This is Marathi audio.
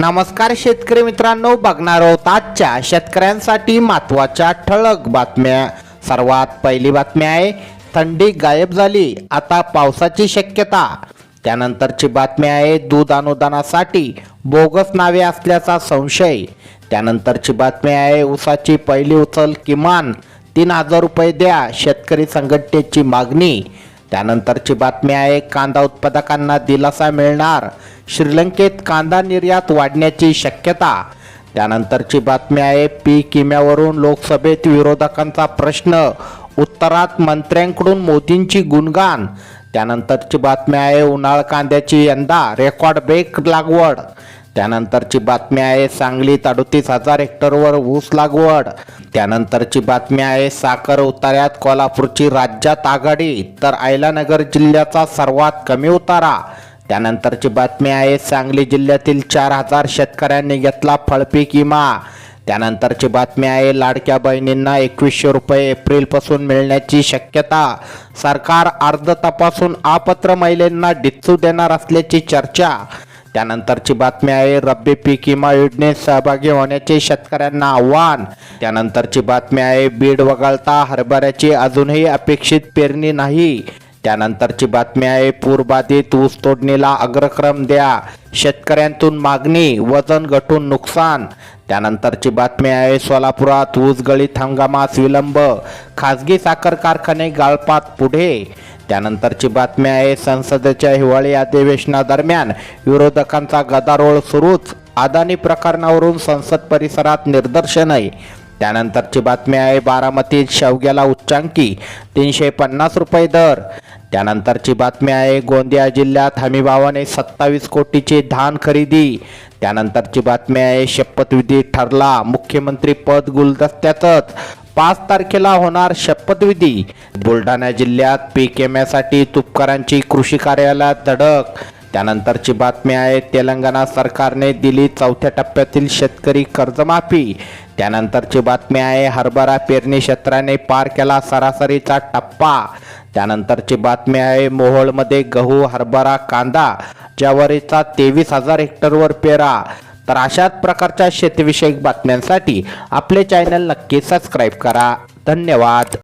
नमस्कार शेतकरी मित्रांनो बघणार आहोत आजच्या शेतकऱ्यांसाठी महत्त्वाच्या ठळक बातम्या. सर्वात पहिली बातमी आहे थंडी गायब झाली आता पावसाची शक्यता. त्यानंतरची बातमी आहे दूध अनुदानासाठी बोगस नावे असल्याचा संशय. त्यानंतरची बातमी आहे ऊसाची पहिली उचल किमान तीन हजार रुपये द्या शेतकरी संघटनेची मागणी. त्यानंतरची बातमी आहे कांदा उत्पादकांना दिलासा मिळणार श्रीलंकेत कांदा निर्यात वाढण्याची शक्यता. त्यानंतरची बातमी आहे पी किम्यावरून लोकसभेत विरोधकांचा प्रश्न. उत्तरात मंत्र्यांकडून मोदींची गुणगान. त्यानंतरची बातमी आहे उन्हाळ कांद्याची यंदा रेकॉर्ड ब्रेक लागवड. त्यानंतरची बातमी आहे सांगलीत अडतीस हजार हेक्टरवर ऊस लागवड. त्यानंतरची बातमी आहे साखर उतार्यात कोल्हापूरची राज्यात आघाडी तर आयलानगर जिल्ह्याचा सर्वात कमी उतारा. त्यानंतरची बातमी आहे सांगली जिल्ह्यातील चार हजार शेतकऱ्यांनी घेतला फळपीक विमा. त्यानंतरची बातमी आहे लाडक्या बहिणींना एकवीसशे रुपये एप्रिलपासून मिळण्याची शक्यता. सरकार अर्ज तपासून अपात्र महिलांना डिच्चू देणार असल्याची चर्चा. त्यानंतरची बातमी आहे रब्बी पीक विमा योजनेत सहभागी होण्याचे शेतकऱ्यांना आव्हान. त्यानंतरची बातमी आहे बीड वगळता हरभऱ्याची अजूनही अपेक्षित पेरणी नाही. त्यानंतरची बातमी आहे पूरबाधित ऊस तोडणीला अग्रक्रम द्या शेतकऱ्यांतून मागणी वजन घटून नुकसान. त्यानंतरची बातमी आहे सोलापुरात ऊस गळीत हंगामास विलंब खासगी साखर कारखाने गाळपात पुढे. त्यानंतरची बातमी आहे संसदेच्या हिवाळी अधिवेशनादरम्यान विरोधकांचा गदारोळ सुरूच. अदानी प्रकरणावरून संसद परिसरात निदर्शनही त्यानंतरची बातमी आहे बारामतीत शेवग्याला उच्चांकी तीनशे पन्नास रुपये दर. त्यानंतरची बातमी आहे गोंदिया जिल्ह्यात हमीभावाने सत्तावीस कोटीची धान खरेदी. त्यानंतरची बातमी आहे शपथविधी ठरला मुख्यमंत्री पद गुलदस्त्यातच पाच तारखेला होणार शपथविधी बुलढाणा जिल्ह्यात पीक विम्यासाठी तुपकरांची कृषी कार्यालयात धडक. त्यानंतरची बातमी आहे तेलंगणा सरकारने दिली चौथ्या टप्प्यातील शेतकरी कर्जमाफी. त्यानंतरची बातमी आहे हरभरा पेरणी क्षेत्राने पार केला सरासरीचा टप्पा. त्यानंतरची बातमी आहे मोहोळमध्ये गहू हरभरा कांदा ज्वारीचा तेवीस हजार हेक्टरवर पेरा. तर अशाच प्रकारच्या शेतीविषयक बातम्यांसाठी आपले चॅनल नक्की सबस्क्राईब करा. धन्यवाद.